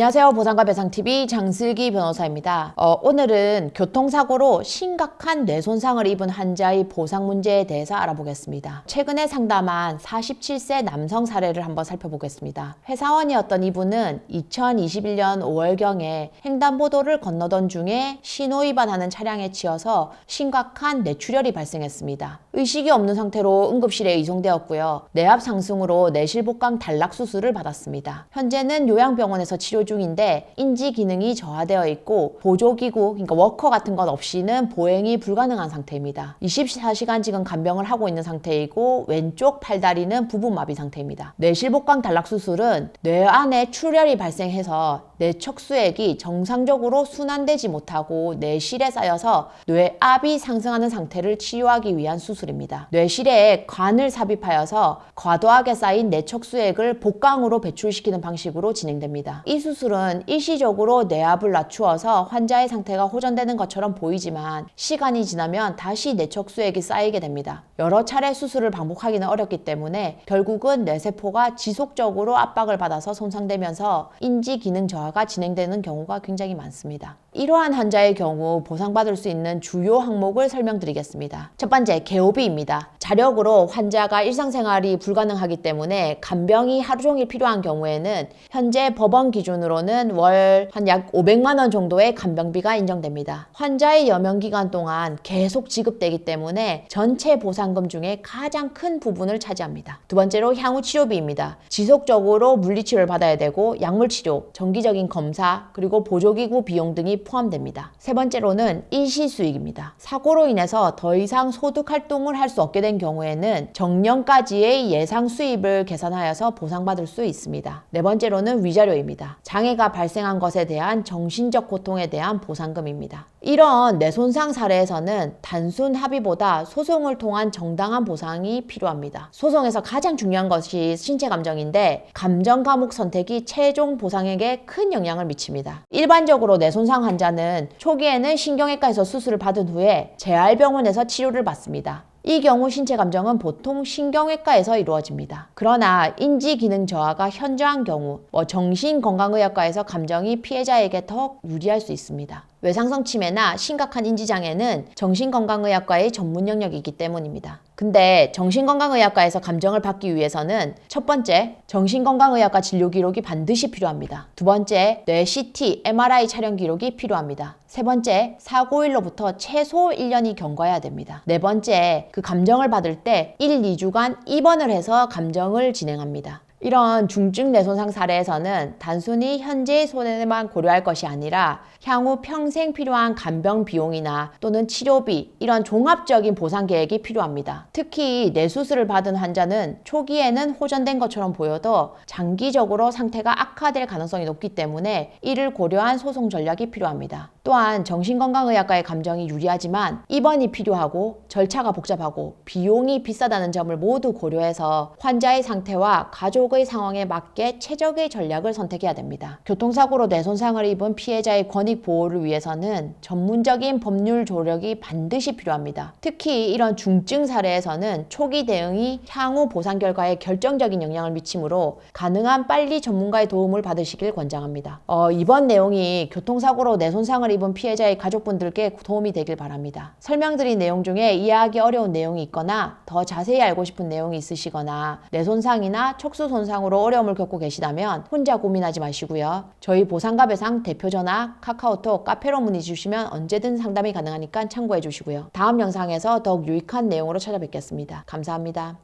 안녕하세요. 보상과 배상TV 장슬기 변호사입니다. 어, 오늘은 교통사고로 심각한 뇌손상을 입은 환자의 보상 문제에 대해서 알아보겠습니다. 최근에 상담한 47세 남성 사례를 한번 살펴보겠습니다. 회사원이었던 이분은 2021년 5월경에 횡단보도를 건너던 중에 신호위반하는 차량에 치여서 심각한 뇌출혈이 발생했습니다. 의식이 없는 상태로 응급실에 이송되었고요. 뇌압 상승으로 내실복강 단락 수술을 받았습니다. 현재는 요양병원에서 치료 중인데 인지 기능이 저하되어 있고 보조기구, 그러니까 워커 같은 것 없이는 보행이 불가능한 상태입니다. 24시간 지금 간병을 하고 있는 상태이고 왼쪽 팔다리는 부분 마비 상태입니다. 뇌실복강 단락 수술은 뇌 안에 출혈이 발생해서 뇌 척수액이 정상적으로 순환되지 못하고 뇌실에 쌓여서 뇌압이 상승하는 상태를 치료하기 위한 수술입니다. 뇌실에 관을 삽입하여서 과도하게 쌓인 뇌 척수액을 복강으로 배출시키는 방식으로 진행됩니다. 이 수술은 일시적으로 뇌압을 낮추어서 환자의 상태가 호전되는 것처럼 보이지만 시간이 지나면 다시 뇌 척수액이 쌓이게 됩니다. 여러 차례 수술을 반복하기는 어렵기 때문에 결국은 뇌세포가 지속적으로 압박을 받아서 손상되면서 인지 기능 저하 가 진행되는 경우가 굉장히 많습니다. 이러한 환자의 경우 보상받을 수 있는 주요 항목을 설명드리겠습니다. 첫 번째, 개호비입니다. 자력으로 환자가 일상생활이 불가능하기 때문에 간병이 하루 종일 필요한 경우에는 현재 법원 기준으로는 월 한 약 500만 원 정도의 간병비가 인정됩니다. 환자의 여명 기간 동안 계속 지급되기 때문에 전체 보상금 중에 가장 큰 부분을 차지합니다. 두 번째로 향후 치료비입니다. 지속적으로 물리치료를 받아야 되고 약물 치료, 정기적인 검사, 그리고 보조기구 비용 등이 포함됩니다. 세 번째로는 일시 수익입니다. 사고로 인해서 더 이상 소득 활동을 할 수 없게 된 경우에는 정년까지의 예상 수입을 계산하여서 보상받을 수 있습니다. 네 번째로는 위자료입니다. 장애가 발생한 것에 대한 정신적 고통에 대한 보상금입니다. 이런 뇌손상 사례에서는 단순 합의보다 소송을 통한 정당한 보상이 필요합니다. 소송에서 가장 중요한 것이 신체 감정인데 감정 과목 선택이 최종 보상액에 큰 영향을 미칩니다. 일반적으로 뇌손상 환자는 초기에는 신경외과에서 수술을 받은 후에 재활병원에서 치료를 받습니다. 이 경우 신체 감정은 보통 신경외과에서 이루어집니다. 그러나 인지 기능 저하가 현저한 경우 뭐 정신건강의학과에서 감정이 피해자에게 더 유리할 수 있습니다. 외상성 치매나 심각한 인지장애는 정신건강의학과의 전문 영역이기 때문입니다. 근데 정신건강의학과에서 감정을 받기 위해서는 첫 번째, 정신건강의학과 진료 기록이 반드시 필요합니다. 두 번째, 뇌 CT, MRI 촬영 기록이 필요합니다. 세 번째, 사고일로부터 최소 1년이 경과해야 됩니다. 네 번째, 그 감정을 받을 때 1, 2주간 입원을 해서 감정을 진행합니다. 이런 중증 뇌손상 사례에서는 단순히 현재의 손해만 고려할 것이 아니라 향후 평생 필요한 간병 비용이나 또는 치료비 이런 종합적인 보상 계획이 필요합니다. 특히 뇌수술을 받은 환자는 초기에는 호전된 것처럼 보여도 장기적으로 상태가 악화될 가능성이 높기 때문에 이를 고려한 소송 전략이 필요합니다. 또한 정신건강의학과의 감정이 유리하지만 입원이 필요하고 절차가 복잡하고 비용이 비싸다는 점을 모두 고려해서 환자의 상태와 가족 의 상황에 맞게 최적의 전략을 선택해야 됩니다. 교통사고로 뇌 손상을 입은 피해자의 권익 보호를 위해서는 전문적인 법률 조력이 반드시 필요합니다. 특히 이런 중증 사례에서는 초기 대응이 향후 보상 결과에 결정적인 영향을 미치므로 가능한 빨리 전문가의 도움을 받으시길 권장합니다. 어, 이번 내용이 교통사고로 뇌 손상을 입은 피해자의 가족분들께 도움이 되길 바랍니다. 설명드린 내용 중에 이해하기 어려운 내용이 있거나 더 자세히 알고 싶은 내용이 있으시거나 뇌 손상이나 척수 손상 으로 어려움을 겪고 계시다면 혼자 고민하지 마시고요. 저희 보상가 배상 대표 전화, 카카오톡, 카페로 문의 주시면 언제든 상담이 가능하니까 참고해 주시고요. 다음 영상에서 더욱 유익한 내용으로 찾아뵙겠습니다. 감사합니다.